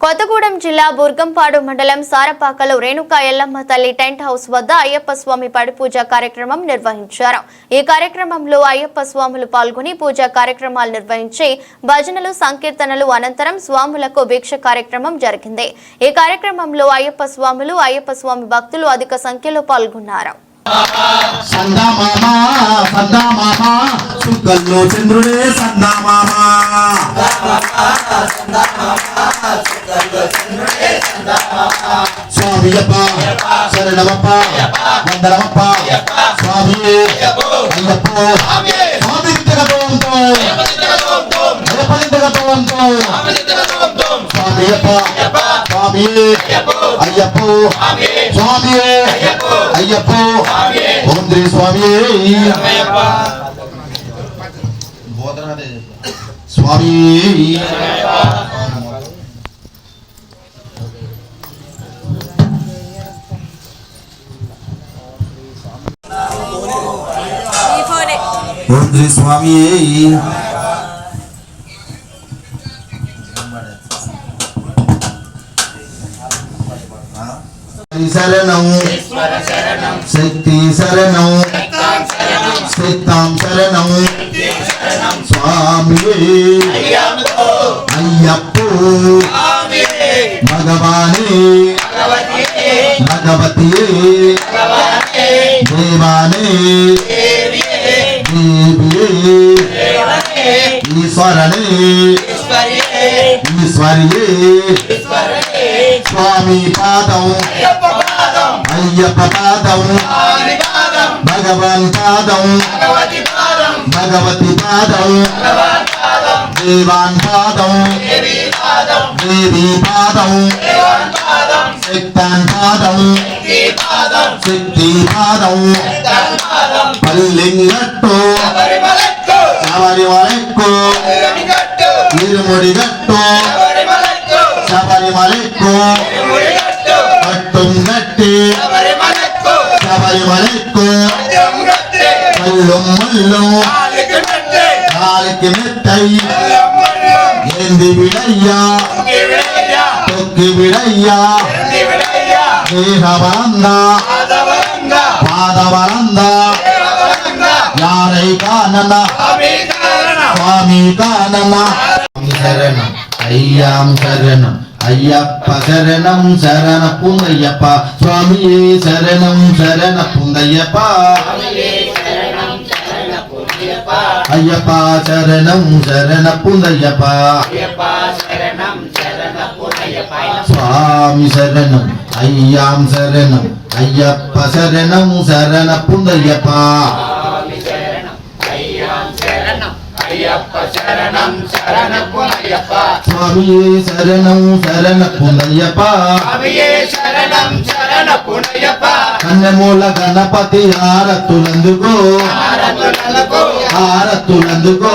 కొత్తగూడెం జిల్లా బుర్గంపాడు మండలం సారపాకలో రేణుకా ఎల్లమ్మ తల్లి టెంట్ హౌస్ వద్ద అయ్యప్ప స్వామి పడిపూజ కార్యక్రమం నిర్వహించారు. ఈ కార్యక్రమంలో అయ్యప్ప స్వాములు పాల్గొని పూజా కార్యక్రమాలు నిర్వహించి భజనలు సంకీర్తనలు అనంతరం స్వాములకు భిక్ష కార్యక్రమం జరిగింది. ఈ కార్యక్రమంలో అయ్యప్ప స్వాములు అయ్యప్ప స్వామి భక్తులు అధిక సంఖ్యలో పాల్గొన్నారు. సందా మామ సందా మామ సుక్కల్లో చంద్రుడే సందా మామ స్వామియప్ప శరణమప్ప వందనమప్ప. స్వామి అయ్యప్ప స్వామియప్ప స్వామి. అయ్యప్ప. స్వామి. అయ్యప్ప. ఓం శ్రీ స్వామి. స్వామి. ఓం శ్రీ స్వామి. శరణం శక్తి శరణం సిద్ధాం శరణం స్వామి. అయ్యప్ప. భగవాని. భగవతి. దేవాని. దేవి ఈశ్వరని. ఈశ్వరియే. స్వామి పాదం. అయ్యప్ప పాదం. భగవాన్ పాదం. భగవతి పాదం. దేవాన్ పాదం. దేవి పాదం. శక్తాన్ పాదం. శక్తి పాదం. పల్లింగట్టు. శబరిమలెక్కు ఇరుముడిగట్టు. శబరిమలెక్కు மட்டும் நட்டு. சபரிமலைக்கு கல்லும் முள்ளும். நாளுக்கு மெத்தை. ஏந்தி விடையா தொக்கு விடையா தேகவரந்தா பாதவரந்தா யாரை காணனா சுவாமி காணனா சரணம் ஐயாம் சரணம். శరణం అయ్యాం శరణం అయ్యప్ప శరణం శరణ పుందయ్యప్ప స్వామియే శరణం శరణ పుందయ్యప్ప అయ్యప్ప శరణం శరణ పుందయ్యప్ప స్వామి శరణం అయ్యాం శరణం అయ్యప్ప శరణం స్వామియే శరణం శరణ పుందయ్యప్ప శరణం శరణ పుణయ్యప్ప కన్నెమూల గణపతి హారతులందుకో. భారతులందుకు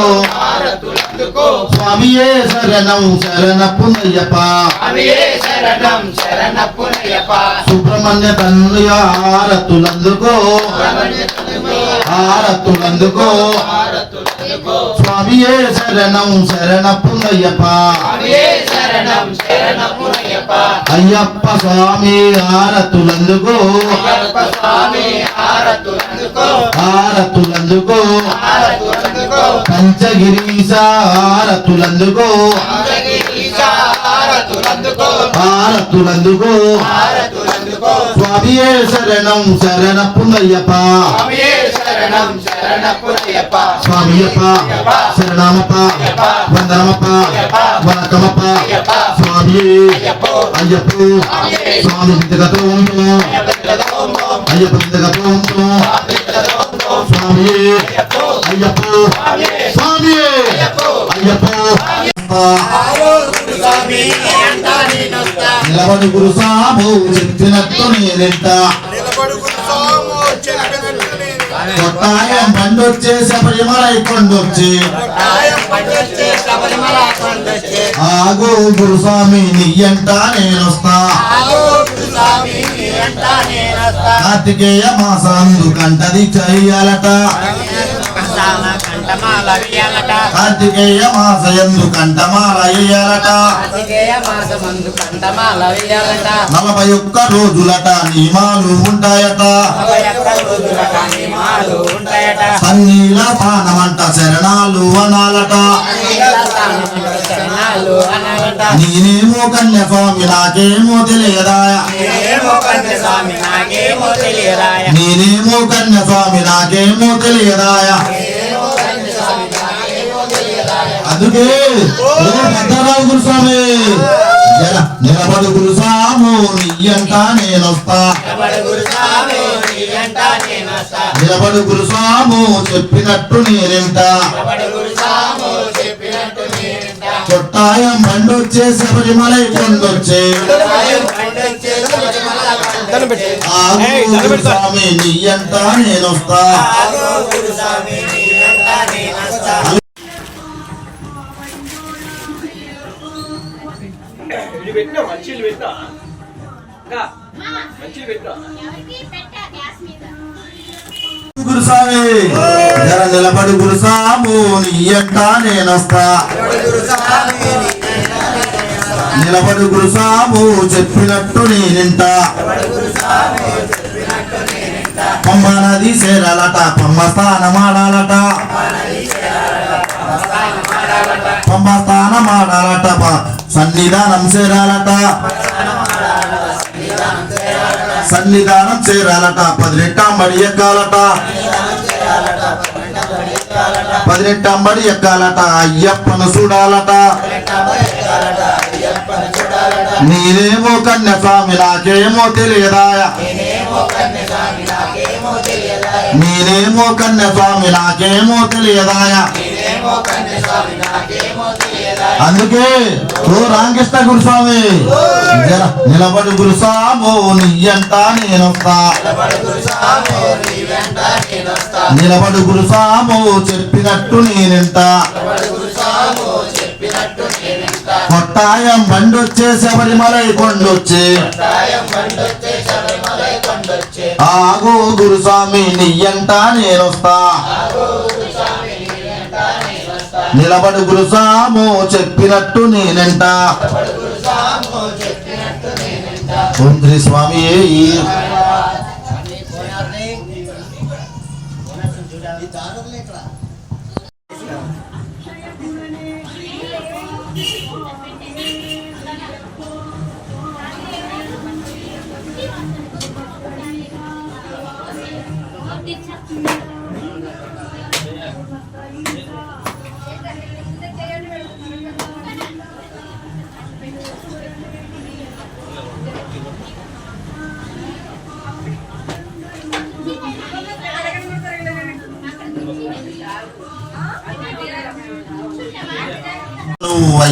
స్వామియే శరణం శరణ పుణయ్యప్ప సుబ్రహ్మణ్య తన్నుయ హారతులందుకో. భారతులందుకు శరణం శరణ పుణయ్యప్ప అయ్యప్ప స్వామి హారతులందుకో. భారతులందుకు పంచగిరీశ హారతులందుకో. అంగగిరీశ భారతులందుకు హారతులందుకో భారతులందుకు స్వామియే శరణం శరణ పుందయ్యప్ప అవియే శరణం శరణ పుణయ్యప్ప స్వామియప్ప శరణమప్ప వందనమప్ప వనకమప్ప స్వామి అయ్యప్ప స్వామి దిగతో నిలబడి గురు సాము చెప్పినట్టు నేనెంత. కొట్టాయం పండొచ్చే శబరిమలై కొండొచ్చి ఆగో గురుస్వామి నీయంట నేనొస్తా. కార్తికేయ మాసందు కంటది చెయ్యాలట. కార్తికేయ మాసయందు కంఠమాల వేయాలట నలభై ఒక్క రోజులట నియమాలు ఉంటాయట. సన్నీల పానమంట శరణాలు అనాలట. నేనేమో కన్యస్వామి నాకేమో నేనేమో కన్యస్వామి నాకేమో తెలియదాయ. అందుకే ఓ పెద్దరావు గురుస్వామి. జర నిలబడు గురుస్వాము నీయంట నేనొస్తా స్వామి నిలబడు గురుస్వాము చెప్పినట్టు స్వామి నేనింట. కొట్టాయం బండొచ్చే శబరిమలై కొండొచ్చే. గురుస్వామి నీయంట నేనొస్తా మంచిలు పెట్టినా పెట్టా. జర గురుసాము నేనొస్తా. నిలబడి గురుసాము చెప్పినట్టు నేనింట పంబ నది చేరాలట పంబ స్థానమాడాలట పంబ స్థానమాడాలట సన్నిధానం చేరాలట. సన్నిధానం చేరాలట. పదినెట్టాంబడి ఎక్కాలట. పదినెట్టాంబడి ఎక్కాలట. అయ్యప్పను చూడాలట. నీనేమో కన్యస్వామి నాకేమో తెలియదాయ? నేనేమో కన్యస్వామి నాకేమో తెలియదాయ? అందుకే ఓ రామకృష్ణ గురుస్వామి జర నిలబడి గురుస్వాము నీయంట నేనొస్తా నిలబడు గురుసాము చెప్పినట్టు నేనెంత కొట్టాయం బండొచ్చే శబరిమలై కొండొచ్చే. ఆగో గురుస్వామి నీయంట నేనొస్తా నిలబడు గురుస్వాము చెప్పినట్టు నేనంట? శ్రీ స్వామి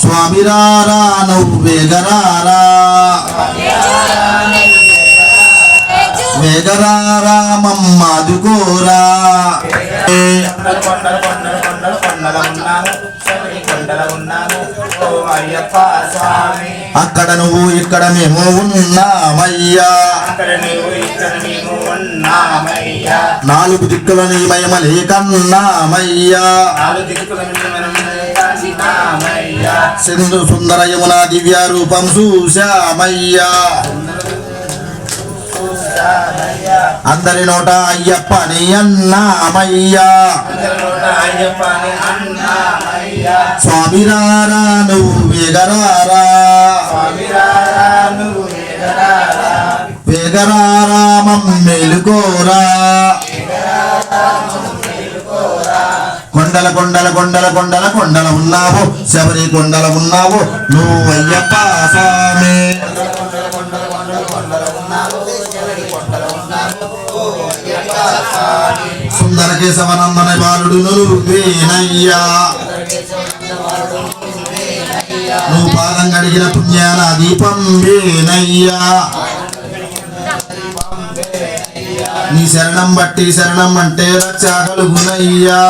స్వామి రారా నువ్వే గరారా వేగరారా మమ్మాదుకోరా కొండల కొండల కొండల కొండల ఉన్నాము. అక్కడ నువ్వు ఇక్కడ మేము ఉన్నామయ్యా. నాలుగు దిక్కుల నీ మహిమలే కన్నామయ్యా నాలుగు దిక్కుల నుండి మనం కన్నామయ్యా సింధు సుందర యమున దివ్య రూపం చూశామయ్యా. అందరి నోట అయ్యప్పని అన్నామయ్యా. అందరిలోట అయ్యప్పని అన్నామయ్యా స్వామి రారా నువ్వు వేగరారా. స్వామిరారా నువ్వు వేదరారా వేగరారా మమ్మేలుకోరా కొండల కొండల కొండల కొండల కొండల ఉన్నావు శబరి కొండల ఉన్నావు నువ్వు అయ్యప్ప స్వామి. సుందర కేశవనందన బాలుడు నువ్వేనయ్యా నువ్వు పాదం గడిగిన పుణ్యాన దీపం వేనయ్యా నీ శరణం బట్టి శరణం అంటే రక్ష కలుగునయ్యా.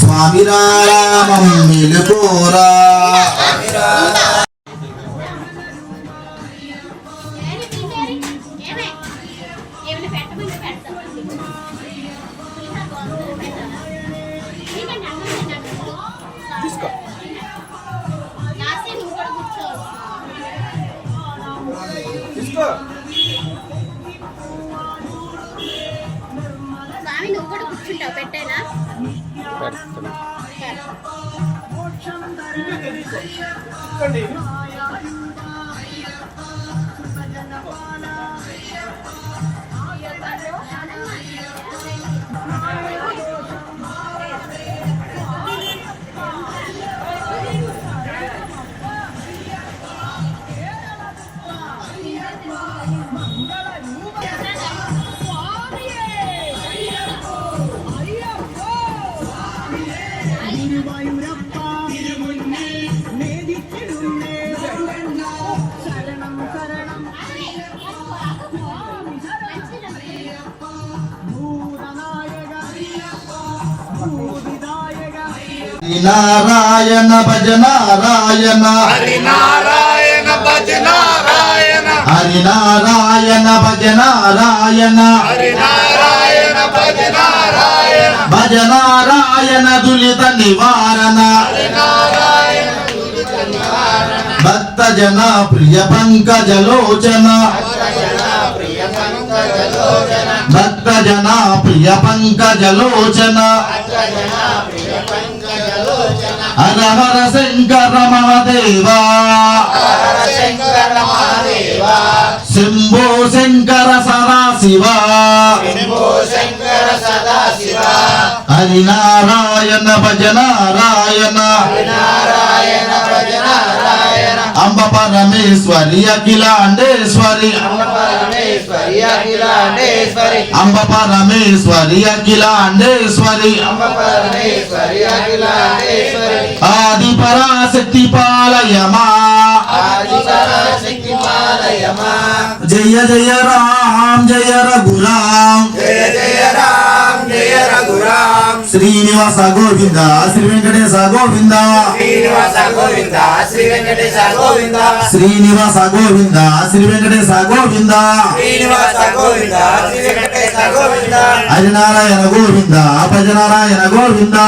స్వామి రామం మెలుకోరా. తీసుకోండి నారాయణ భజ నారాయణ హరినారాయణ భజ నారాయణ హరి నారాయణ భజ నారాయణ హరినారాయణ భజ నారాయణ భజ నారాయణ దులిత నివారణ భక్త జన ప్రియ పంకజలోచన. భక్త జన ప్రియ పంకజలోచన. హర హరహర శంకర మహదేవా. శంభో శంకర సదాశివ. శంభో శంకర సదాశివ హరి నారాయణ భజ నారాయణ అంబ పరమేశ్వరి పరమేశ్వరి అఖిలాండేశ్వరి. అంబ పరమేశ్వరి అఖిలాండేశ్వరి. అంబ పరమేశ్వరి ఆది పరాశక్తి పాలయమా ఆది పరాశక్తి పాలయమా జయ జయ రామ్ జయ రఘురామ్. జయ జయ రామ్ జయ రఘురామ్. శ్రీనివాస గోవింద శ్రీ వెంకటేశ గోవింద శ్రీనివాస గోవింద శ్రీ వెంకటేశ గోవింద శ్రీనివాస గోవింద శ్రీ వెంకటేశ గోవింద శ్రీనివాస గోవింద శ్రీ వెంకటేశ గోవింద హరినారాయణ గోవింద భజనారాయణ గోవింద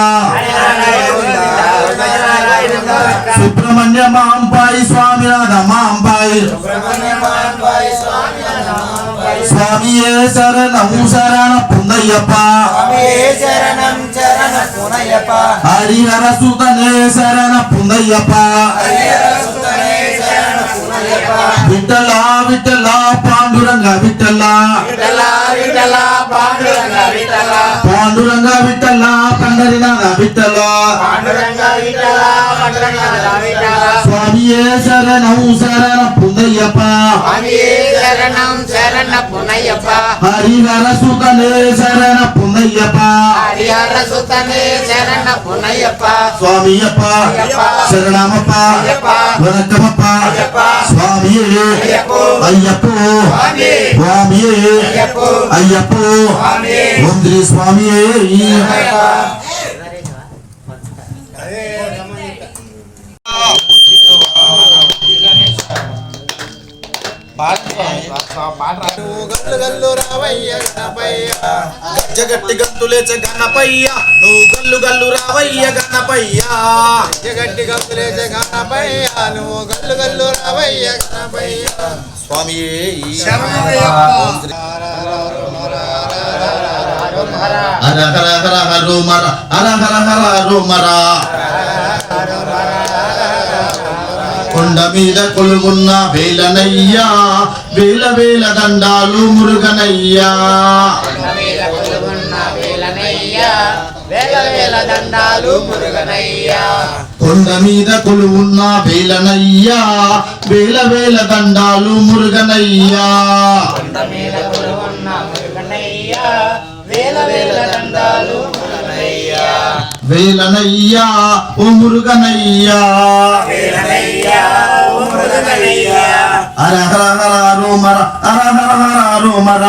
సుబ్రహ్మణ్య మాంపాయి స్వామినాథ మాంపాయి சுவாமியே சரணம் சரண புன்னையப்பா சரணம் சரண புனையப்பா ஹரிஹர சுதனே சரண புன்னையப்பா விட்டலா விட்டலா பாண்டுரங்க விட்டலா விட்டலா விட்டலா பாண்டுரங்க விட்டலா పాండురంగ విఠల పాండురంగ విఠల పండరినాథ విఠల పాండురంగ విఠల పాండురంగ విఠల స్వామియే శరణం శరణ పుందయ్యప్ప స్వామియే శరణం శరణ పునయప హరిహర సుతనే శరణ పుందయ్యప్ప హరిహరసుతనే శరణ పునయప స్వామియప్ప శరణమప్ప వనక్కమప్ప స్వామియే అయ్యప్పో స్వామియే అయ్యప్పో ఓం శ్రీ స్వామియే గల్లు గల్లు రావయ్య గణపయ్య జగట్టి గంతులేచ గణపయ్య నువ్వు గల్లు గల్లు రావయ్య గణపయ్య జగట్టి గంతులేచ గణపయ్య నువ్వు గల్లు గల్లు రావయ్య గణపయ్య స్వామి హర హర హర హరో మర హర హర హర హరో మర. కొండ మీద కొలుగున్న వేలనయ్యా వేల వేల దండాలు మురుగనయ్యా. వేల కొలుగున్న వేలనయ్య వేల వేల దండాలు మురుగనయ్యా. కొండ మీద కొలువున్న వేలనయ్యా వేల వేల దండాలు మురుగనయ్యా వేలనయ్యా ఓ మురుగనయ్యా. వేలనయ్యా ఓ మురుగనయ్యా. హర హర హర రోమర హర హర హర రోమర.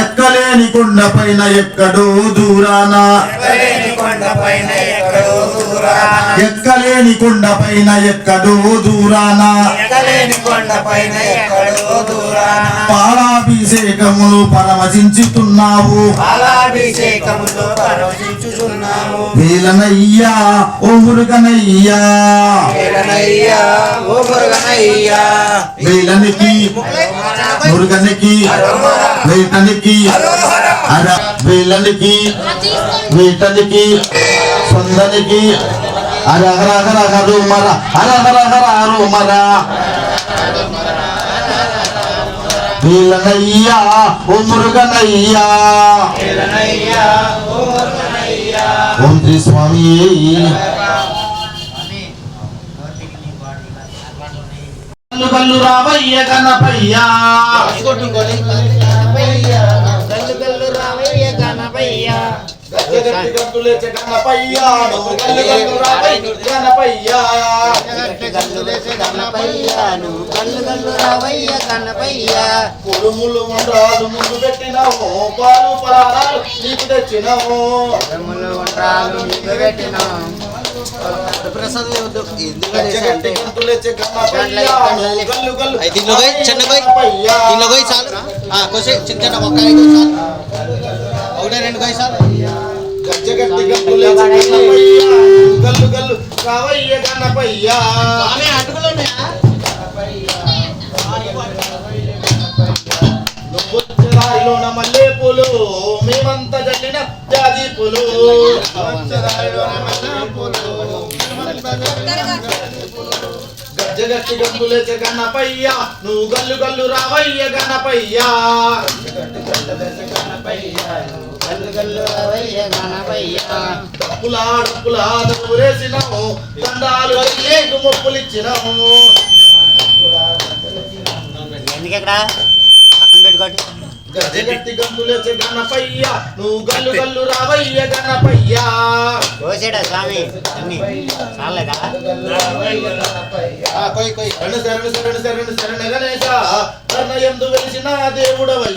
ఎక్కలేని కొండ పైన ఎక్కడో దూరాన. ఎక్కలేని కొండ పైన ఎక్కడో దూరాన ఎక్కలేని కొండ పైన ఎక్కడో దూరాన. పాలాభిషేకములు పరమశించుతున్నావు వేలనయ్యా ఓ మురుగనయ్యా. వేలనికి మురుగనికి వేటనికి అర వేలనికి వేటనికి సొందనికి అర హరు మర హర హర హరు మర వీలనయ్యా ఓ మురుగనయ్యా. వేలనయ్యా ఓం శ్రీ స్వామి కళ్ళు కల్లు కనపయ్యా గట్టి గట్టులేచే గణపయ్యా నువ్వు కల్లు కల్లు రావయ్య గణపయ్యా గణపయ్యాను గల్లు గల్లు రావయ్య గణపయ్యా కుడుములు ఉండ్రాలు ముందు పెట్టినావు పాలు పరాలు నీకు తెచ్చినావు తమ్ములు ఉండ్రాలు నీకు పెట్టినాం చిన్న పోయి. చాలు ఆ, చిన్న చిన్న ఒకటే రెండు కోయి చాలు గజ్జ గట్టి గట్టులేచే గణపయ్యా నువ్వు కల్లు కల్లు రావయ్య గణపయ్యా నువ్వొచ్చరాయిలోన మల్లె పూలు మేమంతా జల్లిన జాజి పూలు గజ్జగట్టి గంగులేచే గన్నపయ్య. నువ్వు గల్లు గల్లు రావయ్య గన్నపయ్యా. గల్లు గల్లు రావయ్య గణపయ్యా డప్పులా దండాలు పక్కన నువ్వు గల్లు గల్లు రావయ్య కోసేడా స్వామి? అన్ని. చాలేదా? కొయ్ కొయ్. శరణ శరణ శరణ శరణ శరణ గణేశ. కర్ణ ఎందు వెలిసిన దేవుడవయ్య.